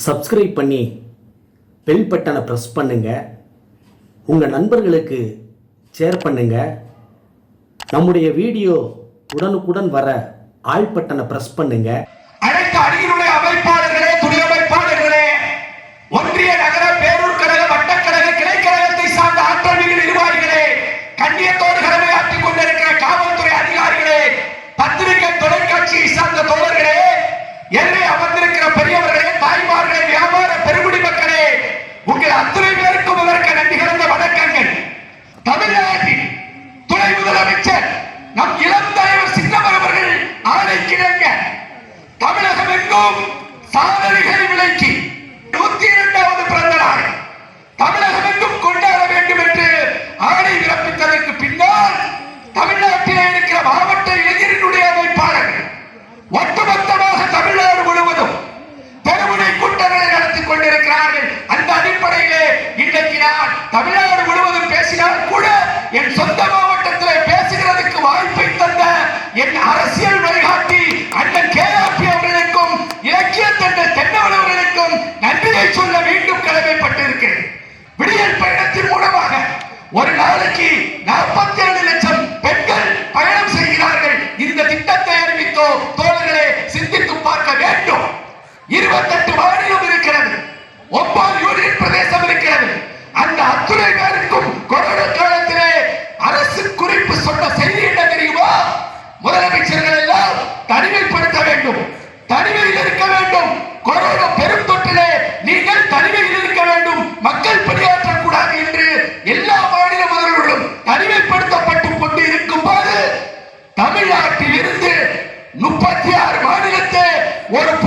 Subscribe பண்ணி bell பட்டனை press பண்ணுங்கள் உங்கள் நண்பர்களுக்கு ஷேர் பண்ணுங்கள் நம்முடைய வீடியோ உடனுக்குடன் வர ஆல் பட்டனை ப்ரெஸ் பண்ணுங்கள் அனைத்து அணியினுடைய அமைப்பாளர்களே துணை அமைப்பாளர்களே ஒன்றிய நகர பேரூர் கழக வட்டக்கழக கிளைக்கழகத்தை சார்ந்த ஆற்றல் மிகு நிர்வாகிகளே கண்ணியத்தோடு கடமையாற்றிக் கொண்டிருக்கிற காவல்துறை அதிகாரிகளே பத்திரிகை தொலைக்காட்சியை சார்ந்த தோழர்களே எல்லை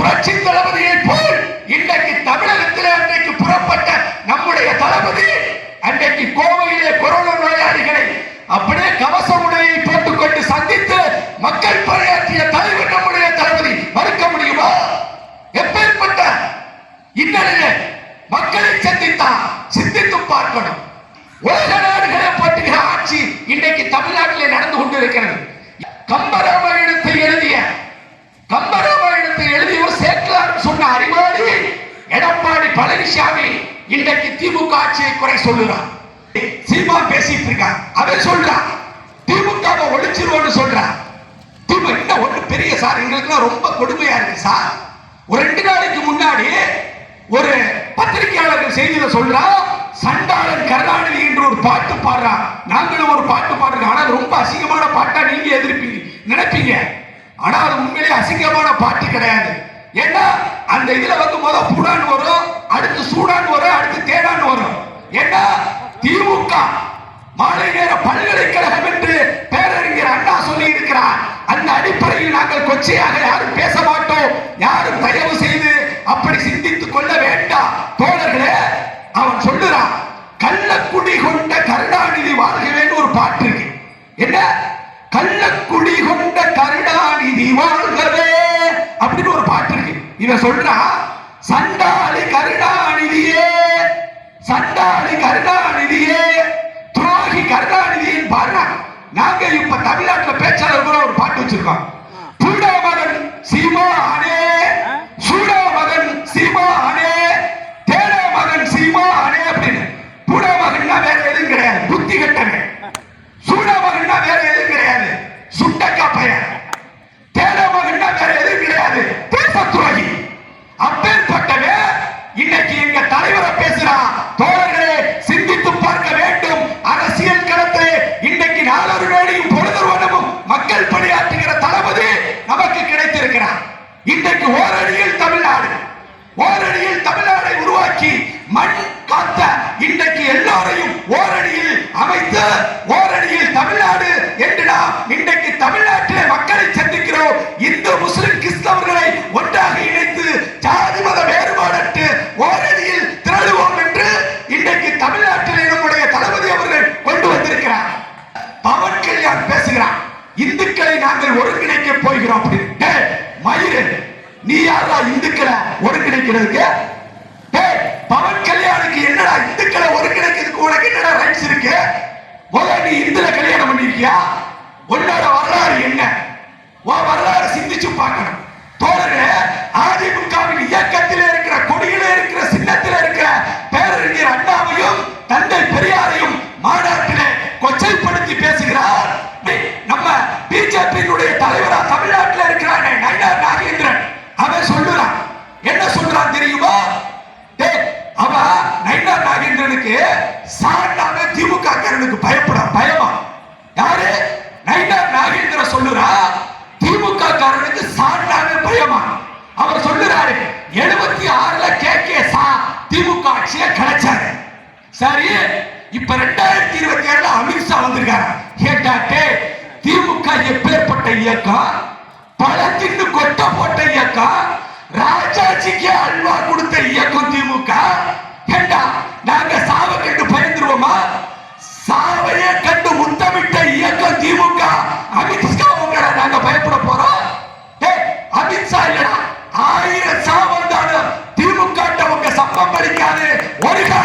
புரட்சி தளபதியை போல் இன்றைக்கு தமிழகத்தில் அன்றைக்கு புறப்பட்ட நம்முடைய தளபதி அன்றைக்கு கோவையிலே கொரோனா நோயாளிகளை அப்படியே கவச உடையை போட்டுக்கொண்டு சந்தித்து மக்கள் பணியாற்றிய தலைவர் நம்முடைய தளபதி மறுக்க முடியுமா? எப்பேற்பட்ட இன்னலிலே மக்களை சந்தித்தா சிந்தித்து பார்க்கணும். உலக நாடுகளை பற்றுகிற ஆட்சி இன்றைக்கு தமிழ்நாட்டிலே நடந்து கொண்டிருக்கிறது. கம்பராமாயணத்தை எழுதிய கம்பராமாயணத்தை பழனிசாமி இன்றைக்கு திமுக ஆட்சியை குறை சொல்லுறான் சீமா பேசிட்டு இருக்கான் அவன் சொல்றான் திமுக ஒழிச்சிருவோன்னு சொல்றான் திமுக என்ன ஒண்ணு பெரிய சார் எங்களுக்குலாம் ரொம்ப கொடுமையா இருக்கு சார். ஒரு ரெண்டு நாளைக்கு முன்னாடி ஒரு பத்திரிகையாளர்கள் செய்தியில சொல்றா சண்டாளன் கருணாநிதி என்று ஒரு பாட்டு பாடுறான் நாங்களும் ஒரு பாட்டு பாடுறோம். ஆனா ரொம்ப அசிங்கமான பாட்டா நீங்க எதிர்ப்பீங்க நினைப்பீங்க. ஆனா அது உண்மையிலே அசிங்கமான பாட்டு கிடையாது. ஏன்னா அந்த இதுல வந்து முத புடான் வரும் அடுத்து சூடான் வரும் அடுத்து தேடான் வரும். ஏன்னா திமுக மாலை நேர பல்கலைக்கழகம் என்று பேரறிஞர் அண்ணா சொல்லி இருக்கிறார் அந்த அடிப்படையில் நாங்கள் கொச்சையாக யாரும் பேச மாட்டோம். யாரும் தயவு செய்து அப்படி சிந்தித்துக் கொள்ள வேண்டாம். தோழர்களே அவன் சொல்லுறான் கள்ளக்குடி கொண்ட கருணாநிதி வாழ்கவேன்னு ஒரு பாட்டு இருக்கு. என்ன? கள்ளக்குடி கொண்ட கருணாநிதி வாழ்கவே அப்படின்னு ஒரு பாட்டு இருக்கு. இவன் சொல்றான் சண்டா கருணாநிதியே சண்டாளி கருணாநிதியே துரோகி கருணாநிதியின் பாருங்க நாங்க இப்ப தமிழ்நாட்டுல பேச்சாளர் கூட ஒரு பாட்டு வச்சிருக்கோம். சூடா மகன் சீமானே சூடா மகன் சீமானே தேடா மகன் சீமானே அப்படின்னு. பூடா மகன்னா வேற எதுவும் கிடையாது. புத்தி கட்டவன். சூடா மகன்னா வேற எதுவும் கிடையாது. சுட்டக்கா பையன். தேடா மகன்னா வேற எதுவும் கிடையாது. தேச துரோகி அப்பேற்பட்டவே திமுக ஆட்சியை சரி இப்ப ரெண்டாயிரத்தி இருபத்தி ஏழுல அமித்ஷா வந்திருக்காரு. கேட்டாக்கே திமுக எப்பேற்பட்ட இயக்கம்? பழத்தின்னு கொட்ட போட்ட இயக்கம்? ராஜாஜிக்கு அல்வா கொடுத்த இயக்கம் திமுக? கேட்டா நாங்க சாவை கண்டு பயந்துருவோமா? சாவையே கண்டு முத்தமிட்ட இயக்கம் திமுக. அமித்ஷா What if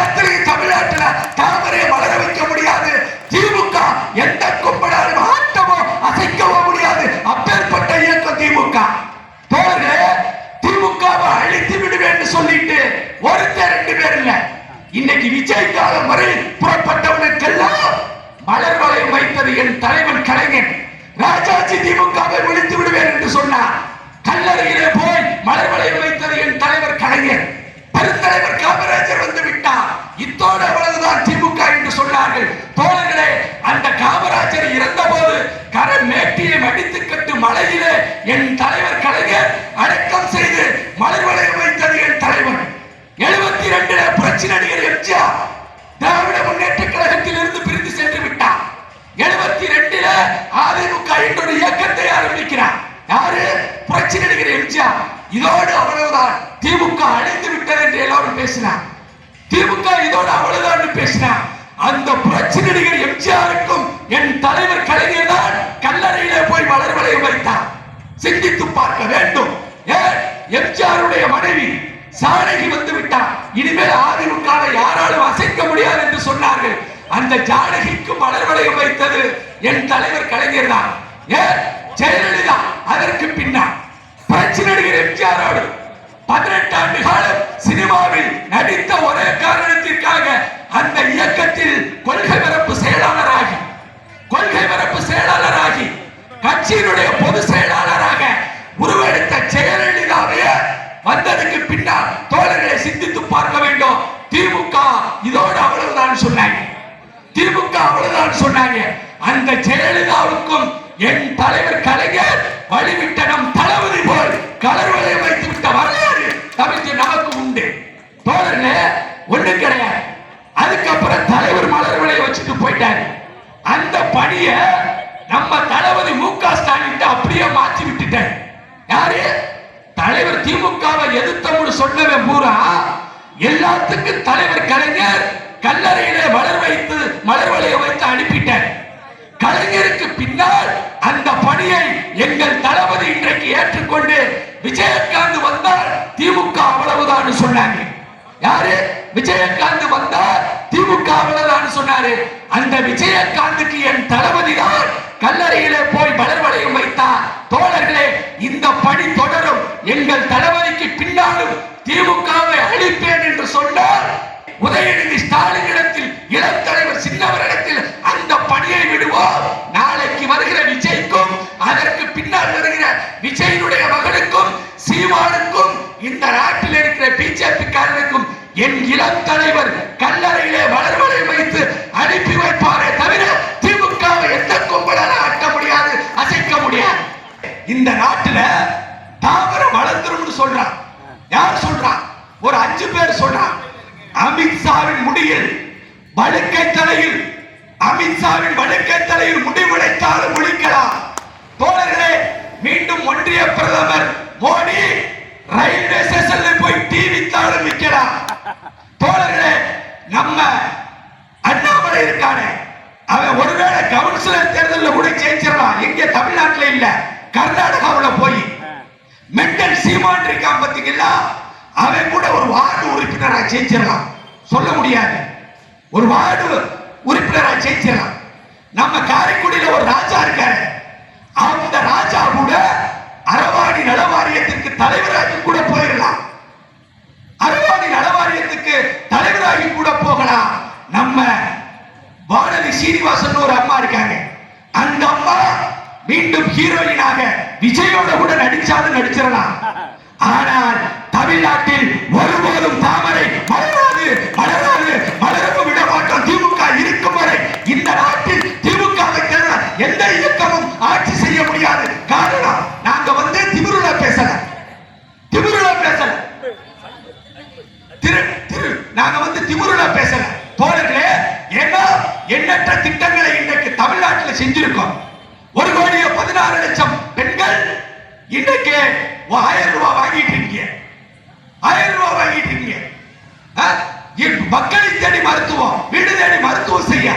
இத்தோடு திமுக என்று சொன்னார்கள். தோழர்களே அந்த காமராஜர் இறந்தபோது கரை மேட்டியை மடித்து கட்டு மலையிலே என் தலைவர் கலைஞர் அடக்கம் செய்து மலர் வளைய வைத்தது என் தலைவர். எழுபத்தி ரெண்டுல புரட்சி நடிகர் எம்ஜிஆர் திராவிட முன்னேற்ற கழகத்தில் இருந்து பிரிந்து சென்று விட்டார். எழுபத்தி ரெண்டுல அதிமுக என்னுடைய இயக்கத்தை ஆரம்பிக்கிறார். யாரு? புரட்சி நடிகர் எம்ஜிஆர். இதோடு அவ்வளவுதான். திமுக அழிந்து விட்டது என்று எல்லாரும் பேசினார் திமுக இதோட அவ்வளவுதான் பேசினார் அந்த புரட்சி நடிகர் எம்ஜிஆருக்கும் என் தலைவர் கலைஞர் தான் கல்லறையிலே போய் மலர் வளையம் வைத்தார். சிந்தித்து பார்க்க வேண்டும். ஏன்? எம்ஜிஆருடைய மனைவி சாணகி வந்து விட்டார். இனிமேல் அதிமுகவை யாராலும் அசைக்க முடியாது என்று சொன்னார்கள். அந்த ஜானகிக்கு மலர் வளையம் வைத்தது என் தலைவர் கலைஞர் தான். ஏன்? ஜெயலலிதா அதற்கு பின்னால். புரட்சி நடிகர் எம்ஜிஆரோடு. பதினெட்டு ஆண்டு காலம் சினிமாவில் நடித்த ஒரே காரணத்திற்காக அந்த இயக்கத்தில் கொள்கை பரப்பு செயலாளராகி கொள்கை பரப்பு செயலாளராகி கட்சியினுடைய பொது செயலாளராக உருவெடுத்த ஜெயலலிதாவைய வந்ததுக்கு பின்னால் தோழர்களை சிந்தித்து பார்க்க வேண்டும். திமுக இதோடு அவ்வளவுதான் சொன்னாங்க. திமுக அவ்வளவுதான் சொன்னாங்க. அந்த ஜெயலலிதாவுக்கும் என் தலைவர் கலைஞர் வழிவிட்ட நம் தளபதி போல் கலர்வதை ஒண்ணு கிடையாது அதுக்கப்புறம் தலைவர் மலர் விலையை வச்சுட்டு போயிட்டாரு. அந்த பணிய நம்ம தளபதி மு க ஸ்டாலின் அப்படியே மாற்றி விட்டுட்டாரு யாரு? தலைவர் திமுகவை எதிர்த்தவங்க சொன்னவன் பூரா எல்லாத்துக்கும் தலைவர் கலைஞர் கல்லறையிலே மலர் வைத்து மலர் வலையை வைத்து அனுப்பிட்டார் கலைஞருக்கு பின்னால் அந்த பணியை எங்கள் தளபதி இன்றைக்கு ஏற்றுக்கொண்டு விஜயகாந்த் வந்தால் திமுக அவ்வளவுதான் சொன்னாங்க. யாரு? விஜயகாந்த் வந்தா திமுக சொன்னாரு அந்த விஜயகாந்துக்கு என் தளபதி தான் கல்லறையில போய் மலர்வளையும் வைத்தார். தோழர்களே இந்த பணி தொடரும். எங்கள் தளபதிக்கு பின்னாலும் திமுகவை அழிப்பேன் என்று சொன்னார். உதயநிதி ஸ்டாலின் இடத்தில் இளம் தலைவர் சின்னவரிடத்தில் அந்த பணியை விடுவோம். நாளைக்கு வருகிற விஜய்க்கும் அதற்கு பின்னால் வருகிற விஜயினுடைய மகனுக்கும் சீமானுக்கும் இந்த நாட்டில் இருக்கிற பிஜேபி காரனுக்கும் என் இளம் தலைவர் கல்லறையிலே வளர்வலை வைத்து அனுப்பி வைப்பாரே இல்ல. கர்நாடகாவுல போய் மெண்டல் சீமான் இருக்கான் பாத்தீங்களா அவன் கூட ஒரு வார்டு உறுப்பினரா ஜெயிச்சிடலாம். சொல்ல முடியாது. ஒரு வார்டு உறுப்பினரா ஜெயிச்சிடலாம். நம்ம காரைக்குடியில ஒரு ராஜா இருக்காரு. அந்த ராஜா கூட அரவாடி நலவாரியத்திற்கு தலைவராகி கூட போயிடலாம். அரவாடி நலவாரியத்துக்கு தலைவராகி கூட போகலாம். நம்ம வானதி சீனிவாசன் ஒரு அம்மா இருக்காங்க மீண்டும் ஹீரோயினாக விஜயோட கூட நடிச்சாலும் நடிச்சிடலாம். ஆனால் தமிழ்நாட்டில் ஒருபோதும் தாமரை மலராது மலராது மலரவும் விட மாட்டோம் திமுக இருக்கும் வரை இந்த நாட்டில் திமுக எந்த இயக்கமும் ஆட்சி செய்ய முடியாது. காரணம் நாங்க வந்து திமிருல பேசல. திமிருல பேசல. திரு திரு நாங்க வந்து திமிருல பேசல. தோழர்களே ஏன்னா எண்ணற்ற திட்டங்களை இன்றைக்கு தமிழ்நாட்டில் செஞ்சிருக்கோம். ஒரு கோடியே பதினாறு லட்சம் பெண்கள் இன்னைக்கு ஆயிரம் ரூபாய் வாங்கிட்டு இருக்கீங்க. ஆயிரம் ரூபாய் வாங்கிட்டு இருக்கீங்க. ஆ? மக்களை தேடி மருத்துவம் வீடு தேடி மருத்துவம் செய்ய.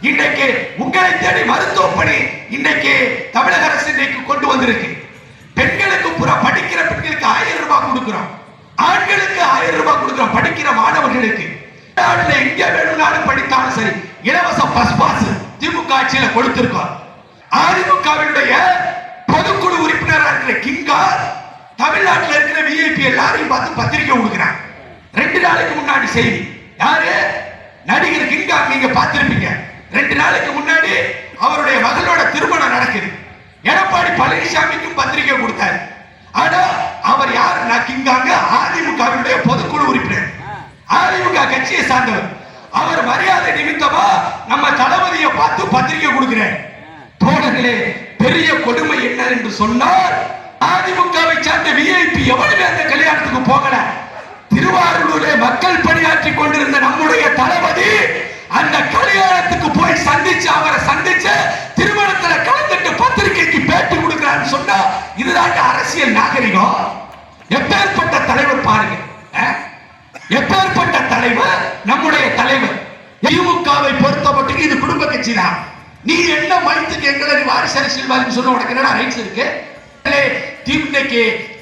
இன்னைக்கு உங்களை தேடி மருத்துவ பணி இன்னைக்கு தமிழக அரசு இன்னைக்கு கொண்டு வந்திருக்கு. பெண்களுக்கு புற படிக்கிற பெண்களுக்கு ஆயிரம் ரூபாய் கொடுக்கிறோம். ஆண்களுக்கு ஆயிரம் ரூபாய் கொடுக்கிறோம் படிக்கிற மாணவர்களுக்கு. நாட்டுல எங்க வேணும்னாலும் படித்தாலும் சரி இலவச பஸ் பாஸ் திமுக ஆட்சியில கொடுத்திருக்கோம். அதிமுகவினுடைய பொதுக்குழு உறுப்பினராக இருக்கிற கிங்கார் தமிழ்நாட்டில் இருக்கிற விஐபி எல்லாரையும் பார்த்து பத்திரிக்கை கொடுக்குறாங்க ரெண்டு நாளைக்கு முன்னாடி செய்தி. யாரு? நடிகர் கிங்கா நீங்க பார்த்திருப்பீங்க. ரெண்டு நாளைக்கு முன்னாடி அவருடைய மகளோட திருமணம் நடக்குது. எடப்பாடி பழனிசாமிக்கும் பத்திரிக்கை கொடுத்தாரு. ஆனா அவர் யாருன்னா கிங்காங்க? அதிமுகவினுடைய பொதுக்குழு உறுப்பினர். அதிமுக கட்சியை சார்ந்தவர். அவர் மரியாதை நிமித்தமா நம்ம தளபதியை பார்த்து பத்திரிக்கை கொடுக்கிறார். தோழர்களே பெரிய கொடுமை என்ன என்று சொன்னால் அதிமுகவை சார்ந்த விஐபி எவனுமே அந்த கல்யாணத்துக்கு போகல? திருவாரூரிலே மக்கள் பணியாற்றி கொண்டிருந்த நம்முடைய தளபதி அந்த கல்யாணத்துக்கு போய் சந்திச்சு அவரை சந்திச்சு திருமணத்துல கலந்துட்டு பத்திரிகைக்கு பேட்டி கொடுக்கிறான்னு சொன்னா இதுதான் அரசியல் நாகரிகம். எப்பேற்பட்ட தலைவர் பாருங்க. எப்பேற்பட்ட தலைவர்? நம்முடைய தலைவர். திமுகவை பொறுத்த மட்டும் இது குடும்ப கட்சி தான். நீ என்ன மனத்துக்கு எங்களை நீ வாரிசு அரசியல்வாதின்னு சொல்ல உனக்கு என்னடா ரைட்ஸ் இருக்கு? திமுக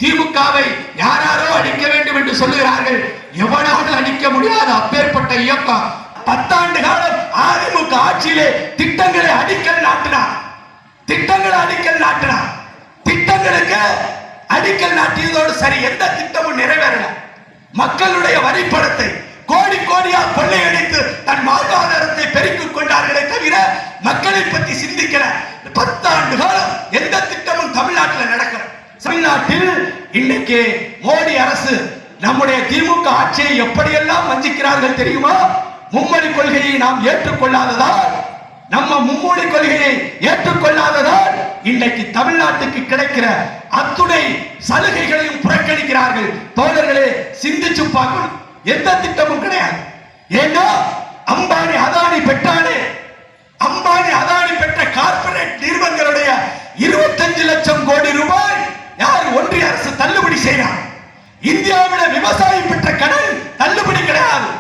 திமுகவை யாராரோ அடிக்க வேண்டும் என்று சொல்லுகிறார்கள். எவனாவது அழிக்க முடியாத அப்பேற்பட்ட இயக்கம் பத்தாண்டு காலம் அதிமுக ஆட்சியிலே திட்டங்களை அடிக்கல் நாட்டினார் திட்டங்களை அடிக்கல் நாட்டினார் திட்டங்களுக்கு அடிக்கல் நாட்டியதோடு சரி எந்த திட்டமும் நிறைவேறல. மக்களுடைய வரிப்படத்தை கோடி கோடியா கொள்ளையடித்து தன் வாழ்வாதாரத்தை பெருக்கிக் கொண்டார்களே தவிர மக்களை பத்தி சிந்திக்கல. பத்தாண்டு காலம் எந்த திட்டமும் தமிழ்நாட்டில் நடக்கல. தமிழ்நாட்டில் இன்னைக்கு மோடி அரசு நம்முடைய திமுக ஆட்சியை எப்படியெல்லாம் வஞ்சிக்கிறார்கள் தெரியுமா? மும்மொழி கொள்கையை நாம் ஏற்றுக்கொள்ளாததால் நம்ம மும்மொழி கொள்கையை ஏற்றுக்கொள்ளாததால் இன்றைக்கு தமிழ்நாட்டுக்கு கிடைக்கிற அத்துணை சலுகைகளையும் புறக்கணிக்கிறார்கள். தோழர்களே சிந்திச்சு பார்க்கணும். எந்த திட்டமும் கிடையாது. ஏன்னா அம்பானி அதானி பெற்றானே? அம்பானி அதானி பெற்ற கார்ப்பரேட் நிறுவனங்களுடைய இருபத்தஞ்சு லட்சம் கோடி ரூபாய் யார் ஒன்றிய அரசு தள்ளுபடி செய்யலாம் இந்தியாவில விவசாயம் பெற்ற கடன் தள்ளுபடி கிடையாது.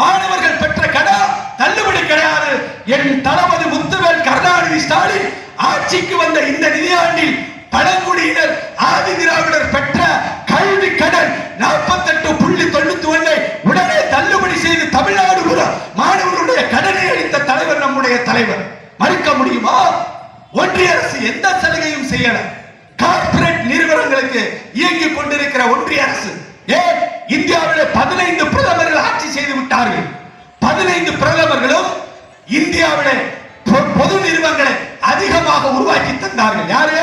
மாணவர்கள் பெற்ற கடன் தள்ளுபடி கிடையாது. என் தளபதி முத்துவேல் கருணாநிதி ஸ்டாலின் ஆட்சிக்கு வந்த இந்த நிதியாண்டில் பழங்குடியினர் ஆதி திராவிடர் பெற்ற கல்வி கடன் நாற்பத்தெட்டு புள்ளி தொண்ணூத்தி ஒன்னை உடனே தள்ளுபடி செய்து தமிழ்நாடு பூரா மாணவர்களுடைய கடனை அளித்த தலைவர் நம்முடைய தலைவர். மறுக்க முடியுமா? ஒன்றிய அரசு எந்த சலுகையும் செய்யல. கார்ப்பரேட் நிறுவனங்களுக்கு இயங்கிக் கொண்டிருக்கிற ஒன்றிய அரசு ஏன் இந்தியாவிலே பதினைந்து பிரதமர்கள் ஆட்சி செய்து விட்டார்கள்? பதினைந்து பிரதமர்களும் இந்தியாவில் பொ- பொது நிறுவனங்களை அதிகமாக உருவாக்கி தந்தார்கள். யாரு?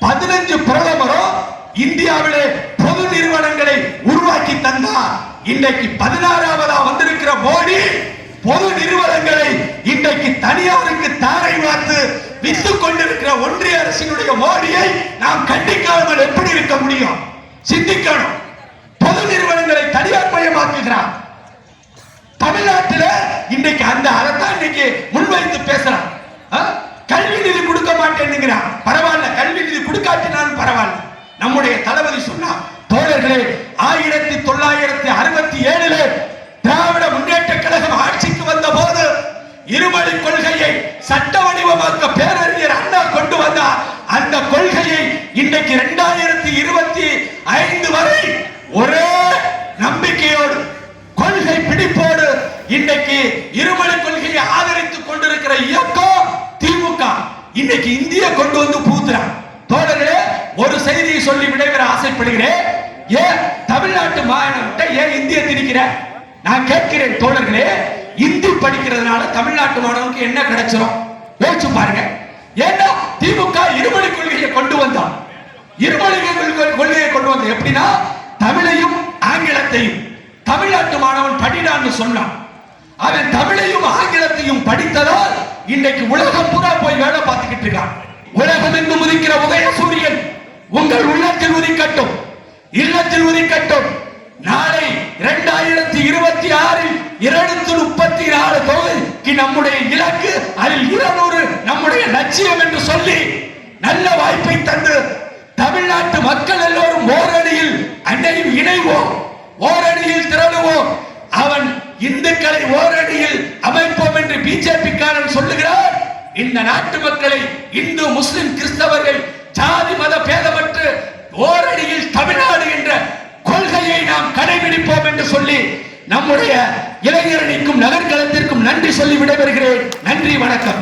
பதினஞ்சு பிரதமரும் இந்தியாவிலே பொது நிறுவனங்களை உருவாக்கி தந்தார். இன்றைக்கு பதினாறாவதா வந்திருக்கிற மோடி பொது நிறுவனங்களை இன்றைக்கு தனியாருக்கு தாரை வார்த்து வித்துக் கொண்டிருக்கிற ஒன்றிய அரசினுடைய மோடியை நாம் கண்டிக்காமல் எப்படி இருக்க முடியும்? சிந்திக்கணும். பொது நிறுவனங்களை தனியார் மயமாக்குகிறார். தமிழ்நாட்டில் இன்னைக்கு அந்த நம்முடைய தளபதி சொன்னார் தோழர்களே ஆயிரத்தி தொள்ளாயிரத்தி அறுபத்தி ஏழுல திராவிட முன்னேற்ற கழகம் ஆட்சிக்கு வந்த போது இருமொழி கொள்கையை சட்ட வடிவமாக்க பேரறிஞர் அண்ணா கொண்டு வந்தார் அந்த கொள்கையை இன்றைக்கு இரண்டாயிரத்தி இருபத்தி ஐந்து வரை ஒரே நம்பிக்கையோடு கொள்கை பிடிப்போடு இன்றைக்கு இருமொழி கொள்கையை ஆதரித்துக் கொண்டிருக்கிற இயக்கம் திமுக. இன்னைக்கு இந்திய கொண்டு வந்து பூத்துறான் தோழர்களே ஒரு செய்தியை சொல்லி விடைபெற ஆசைப்படுகிறேன். ஏன் தமிழ்நாட்டு மாநிலத்தை ஏன் இந்திய திணிக்கிற நான் கேட்கிறேன் தோழர்களே இந்தி படிக்கிறதுனால தமிழ்நாட்டு மாணவனுக்கு என்ன கிடைச்சிரும்? யோசிச்சு பாருங்க. ஏன்னா திமுக இருமொழி கொள்கையை கொண்டு வந்தான் இருமொழி கொள்கையை கொண்டு வந்த எப்படின்னா தமிழையும் ஆங்கிலத்தையும். தமிழ்நாட்டு மாணவன் படிடான்னு சொன்னான் அவன் தமிழையும் ஆங்கிலத்தையும் படித்ததால் இன்னைக்கு உலகம் பூரா போய் வேலை பார்த்துக்கிட்டு இருக்கான். உலகம் என்று முதிக்கிற உதய சூரியன் உங்கள் உள்ளத்தில் உதிக்கட்டும். இல்லத்தில் உதிக்கட்டும். நாளை இரண்டாயிரத்தி இருபத்தி ஆறில் இருநூத்தி முப்பத்தி நாலு தொகுதிக்கு நம்முடைய இலக்கு அதில் இருநூறு நம்முடைய லட்சியம் என்று சொல்லி நல்ல வாய்ப்பை தந்து தமிழ்நாட்டு மக்கள் எல்லோரும் ஓரணியில் அன்னையும் இணைவோம் ஓரணியில் திரளுவோம். அவன் இந்துக்களை ஓரணியில் அமைப்போம் என்று பிஜேபி காரன் சொல்லுகிறார். இந்த நாட்டு மக்களை இந்து முஸ்லிம் கிறிஸ்தவர்கள் ஜாதி மத பேதமற்று ஓரடியில் தமிழ்நாடு என்ற கொள்கையை நாம் கடைபிடிப்போம் என்று சொல்லி நம்முடைய இளைஞரணிக்கும் நகர்கலத்திற்கும் நன்றி சொல்லி விடைபெறுகிறேன். நன்றி வணக்கம்.